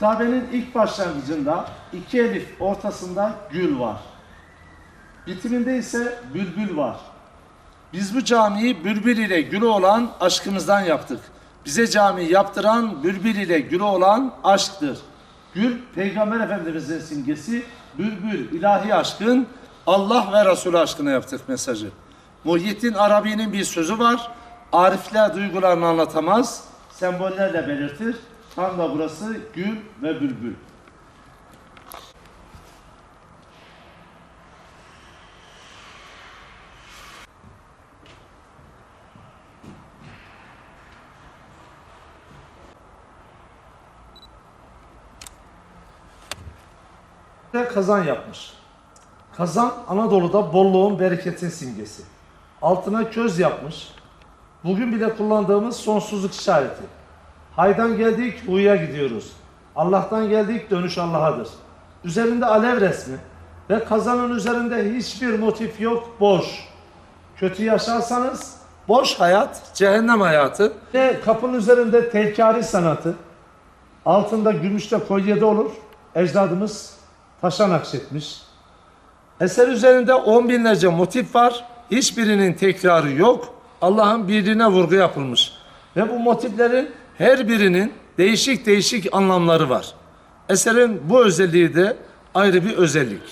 Kitabenin ilk başlangıcında iki elif ortasında gül var. Bitiminde ise bülbül var. Biz bu camiyi bülbül ile gülü olan aşkımızdan yaptık. Bize cami yaptıran bülbül ile gülü olan aşktır. Gül Peygamber Efendimiz'in simgesi, bülbül ilahi aşkın Allah ve Resulü aşkına yaptık mesajı. Muhyiddin Arabi'nin bir sözü var. Arifler duygularını anlatamaz, sembollerle belirtir. Tam da burası gül ve bülbül. kazan yapmış. Kazan Anadolu'da bolluğun, bereketin simgesi. Altına köz yapmış. Bugün bile kullandığımız sonsuzluk işareti. Haydan geldik, huya gidiyoruz. Allah'tan geldik, dönüş Allah'adır. Üzerinde alev resmi ve kazanın üzerinde hiçbir motif yok, boş. Kötü yaşarsanız boş hayat, cehennem hayatı. Ve kapının üzerinde telkari sanatı. Altında gümüşte kolyede olur. Ecdadımız taşa nakşetmiş. Eser üzerinde on binlerce motif var. Hiçbirinin tekrarı yok. Allah'ın birliğine vurgu yapılmış. Ve bu motiflerin her birinin değişik değişik anlamları var. Eserin bu özelliği de ayrı bir özellik.